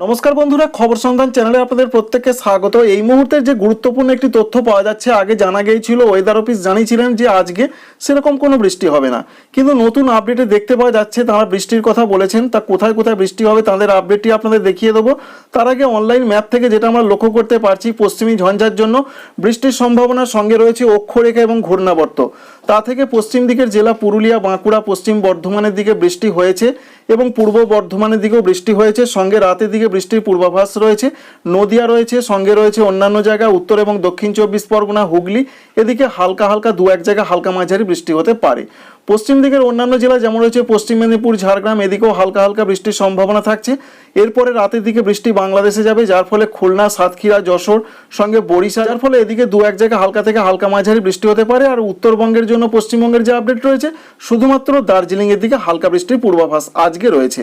নমস্কার বন্ধুরা, খবর সন্ধান চ্যানেলে আপনাদের প্রত্যেককে স্বাগত। এই মুহূর্তে যে গুরুত্বপূর্ণ একটি তথ্য পাওয়া যাচ্ছে, আগে জানা গিয়েছিল ওয়েদার অফিস জানিয়েছিলেন যে আজকে সেরকম কোনো বৃষ্টি হবে না। কিন্তু নতুন আপডেটে দেখতে পাওয়া যাচ্ছে, তারা বৃষ্টির কথা বলেছেন, তা কোথায় কোথায় বৃষ্টি হবে তাদের আপডেটটি আপনাদের দেখিয়ে দেবো। তার আগে অনলাইন ম্যাপ থেকে যেটা আমরা লক্ষ্য করতে পারছি, পশ্চিমী ঝঞ্ঝার জন্য বৃষ্টির সম্ভাবনার সঙ্গে রয়েছে অক্ষরেখা এবং ঘূর্ণাবর্ত। তা থেকে পশ্চিম দিকের জেলা পুরুলিয়া, বাঁকুড়া, পশ্চিম বর্ধমানের দিকে বৃষ্টি হয়েছে। এবং পূর্ব বর্ধমানের দিকেও বৃষ্টি হয়েছে। সঙ্গে রাতের দিকে বৃষ্টির পূর্বাভাস রয়েছে। নদিয়া রয়েছে, সঙ্গে রয়েছে অন্যান্য জায়গা, উত্তর এবং দক্ষিণ চব্বিশ পরগনা, হুগলি। এদিকে হালকা হালকা দু এক জায়গায় হালকা মাঝারি বৃষ্টি হতে পারে। পশ্চিম দিকের অন্যান্য জেলা যেমন রয়েছে পশ্চিম মেদিনীপুর, ঝাড়গ্রাম, এদিকেও হালকা হালকা বৃষ্টির সম্ভাবনা থাকছে। এরপরে রাতের দিকে বৃষ্টি বাংলাদেশে যাবে, যার ফলে খুলনা, সাতক্ষীরা, যশোর, সঙ্গে বরিশাল, যার ফলে এদিকে দু এক জায়গায় হালকা থেকে হালকা মাঝারি বৃষ্টি হতে পারে। আর উত্তরবঙ্গের জন্য পশ্চিমবঙ্গের যে আপডেট রয়েছে, শুধুমাত্র দার্জিলিংয়ের দিকে হালকা বৃষ্টির পূর্বাভাস আজকে রয়েছে।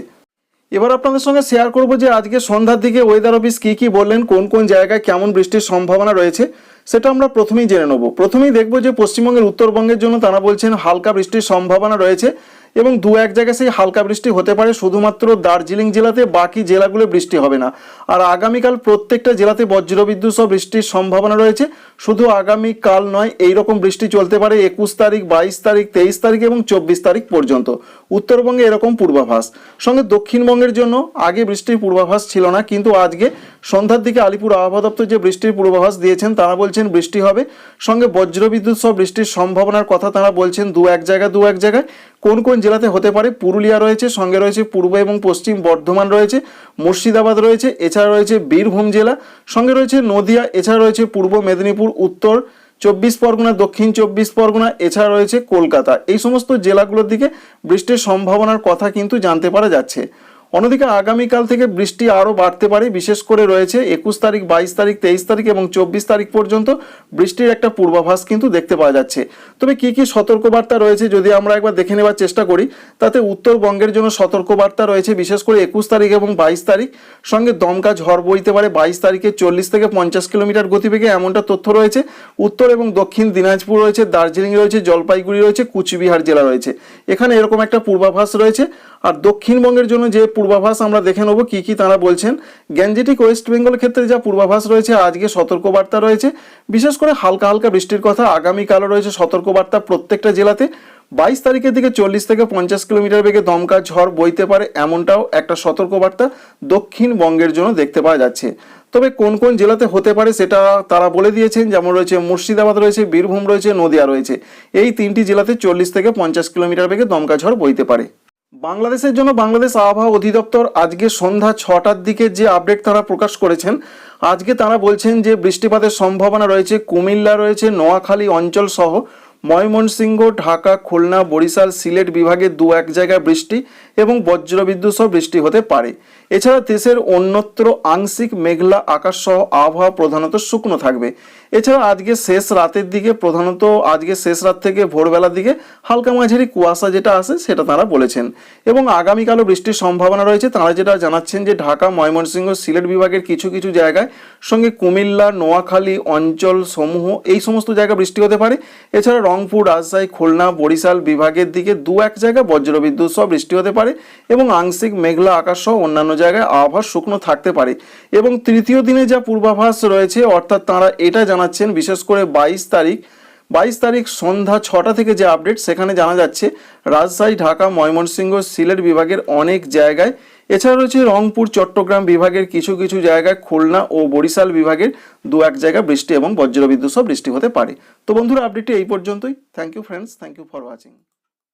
এবার আপনাদের সঙ্গে শেয়ার করব যে আজকে সন্ধ্যার দিকে ওয়েদার অফিস কী কী বললেন, কোন কোন জায়গায় কেমন বৃষ্টির সম্ভাবনা রয়েছে। সেটা আমরা প্রথমেই জেনে নেব। প্রথমেই দেখব যে পশ্চিমবঙ্গের উত্তরবঙ্গের জন্য তারা বলছেন হালকা বৃষ্টির সম্ভাবনা রয়েছে এবং দু এক জায়গায় সেই হালকা বৃষ্টি হতে পারে, শুধুমাত্র দার্জিলিং জেলাতে বাকি জেলাগুলো বৃষ্টি হবে না। আর আগামীকাল প্রত্যেকটা জেলাতে বজ্রবিদ্যুৎ সহ বৃষ্টির সম্ভাবনা রয়েছে। শুধু আগামীকাল নয় এই রকম বৃষ্টি চলতে পারে একুশ তারিখ, বাইশ তারিখ, তেইশ তারিখ এবং চব্বিশ তারিখ পর্যন্ত। উত্তরবঙ্গে এরকম পূর্বাভাস। সঙ্গে দক্ষিণবঙ্গের জন্য আগে বৃষ্টির পূর্বাভাস ছিল না, কিন্তু আজকে সন্ধ্যার দিকে আলিপুর আবহাওয়া দপ্তর যে বৃষ্টির পূর্বাভাস দিয়েছেন, তারা বলছেন বৃষ্টি হবে। সঙ্গে বজ্রবিদ্যুৎ সহ বৃষ্টির সম্ভাবনার কথা তারা বলছেন দু এক জায়গায়, দু এক জায়গায়। কোন কোন জেলাতে হতে পারে? পুরুলিয়া রয়েছে, সঙ্গে রয়েছে পূর্ব এবং পশ্চিম বর্ধমান রয়েছে, মুর্শিদাবাদ রয়েছে, এছাড়া রয়েছে বীরভূম জেলা। সঙ্গে রয়েছে নদিয়া, এছাড়া রয়েছে পূর্ব মেদিনীপুর, উত্তর চব্বিশ পরগনা, দক্ষিণ চব্বিশ পরগনা, এছাড়া রয়েছে কলকাতা। এই সমস্ত জেলাগুলোর দিকে বৃষ্টির সম্ভাবনার কথা কিন্তু জানতে পারা যাচ্ছে। অন্যদিকে আগামীকাল থেকে বৃষ্টি আরও বাড়তে পারে। বিশেষ করে রয়েছে একুশ তারিখ, বাইশ তারিখ, তেইশ তারিখ এবং চব্বিশ তারিখ পর্যন্ত বৃষ্টির একটা পূর্বাভাস কিন্তু দেখতে পাওয়া যাচ্ছে। তবে কি কি সতর্কবার্তা রয়েছে যদি আমরা একবার দেখে নেবার চেষ্টা করি, তাতে উত্তরবঙ্গের জন্য সতর্কবার্তা রয়েছে, বিশেষ করে একুশ তারিখ এবং বাইশ তারিখ। সঙ্গে দমকা ঝড় বইতে পারে, বাইশ তারিখে চল্লিশ থেকে পঞ্চাশ কিলোমিটার গতিবেগে এমনটা তথ্য রয়েছে। উত্তর এবং দক্ষিণ দিনাজপুর রয়েছে, দার্জিলিং রয়েছে, জলপাইগুড়ি রয়েছে, কুচবিহার জেলা রয়েছে। এখানে এরকম একটা পূর্বাভাস রয়েছে। আর দক্ষিণবঙ্গের জন্য যে পূর্বাভাস আমরা দেখে নেব কি কি তারা বলছেন। গ্যাঞ্জেটিক ওয়েস্ট বেঙ্গল ক্ষেত্রে যা পূর্বাভাস রয়েছে, আজকে সতর্কবার্তা রয়েছে। বিশেষ করে হালকা হালকা বৃষ্টির কথা আগামীকালও রয়েছে সতর্কবার্তা প্রত্যেকটা জেলাতে। বাইশ তারিখের দিকে চল্লিশ থেকে পঞ্চাশ কিলোমিটার বেগে দমকা ঝড় বইতে পারে, এমনটাও একটা সতর্কবার্তা দক্ষিণবঙ্গের জন্য দেখতে পাওয়া যাচ্ছে। তবে কোন কোন জেলাতে হতে পারে সেটা তারা বলে দিয়েছেন, যেমন রয়েছে মুর্শিদাবাদ রয়েছে, বীরভূম রয়েছে, নদিয়া রয়েছে। এই তিনটি জেলাতে চল্লিশ থেকে পঞ্চাশ কিলোমিটার বেগে দমকা ঝড় বইতে পারে। বাংলাদেশের জন্য বাংলাদেশ আবহাওয়া অধিদপ্তর আজকে সন্ধ্যা ছটার দিকে যে আপডেট তারা প্রকাশ করেছেন, আজকে তারা বলছেন যে বৃষ্টিপাতের সম্ভাবনা রয়েছে। কুমিল্লা রয়েছে, নোয়াখালী অঞ্চল সহ ময়মনসিংহ, ঢাকা, খুলনা, বরিশাল, সিলেট বিভাগে দু এক জায়গায় বৃষ্টি। এবং বজ্রবিদ্যুৎ সহ বৃষ্টি হতে পারে। এছাড়া দেশের অন্যত্র আংশিক মেঘলা আকাশ সহ আবহাওয়া প্রধানত শুকনো থাকবে। এছাড়া আজকে শেষ রাতের দিকে প্রধানত আজকে শেষ রাত থেকে ভোরবেলার দিকে হালকা মাঝারি কুয়াশা যেটা আসে সেটা তারা বলেছেন। এবং আগামীকালও বৃষ্টির সম্ভাবনা রয়েছে। তারা যেটা জানাচ্ছেন যে ঢাকা, ময়মনসিংহ, সিলেট বিভাগের কিছু কিছু জায়গায় সঙ্গে কুমিল্লা, নোয়াখালী, অঞ্চল সমূহ এই সমস্ত জায়গায় বৃষ্টি হতে পারে। এছাড়া রংপুর, রাজশাহী, খুলনা, বরিশাল বিভাগের দিকে দু এক জায়গায় বজ্রবিদ্যুৎ সহ বৃষ্টি হতে পারে এবং আংশিক মেঘলা আকাশ সহ অন্যান্য জায়গায় আবহাওয়া শুকনো থাকতে পারে। এবং তৃতীয় দিনে যা পূর্বাভাস রয়েছে, অর্থাৎ তারা এটা জানাচ্ছেন, বিশেষ করে বাইশ তারিখ বাইশ তারিখ সন্ধ্যা ছটা থেকে যে আপডেট, সেখানে জানা যাচ্ছে রাজশাহী, ঢাকা, ময়মনসিংহ, সিলেট বিভাগের অনেক জায়গায়। এছাড়া রয়েছে রংপুর, চট্টগ্রাম বিভাগের কিছু কিছু জায়গায় খুলনা ও বরিশাল বিভাগের দু এক জায়গায় বৃষ্টি এবং বজ্রবিদ্যুৎ সহ বৃষ্টি হতে পারে। তো বন্ধুরা, আপডেটটি এই পর্যন্তই। Thank you friends thank you for watching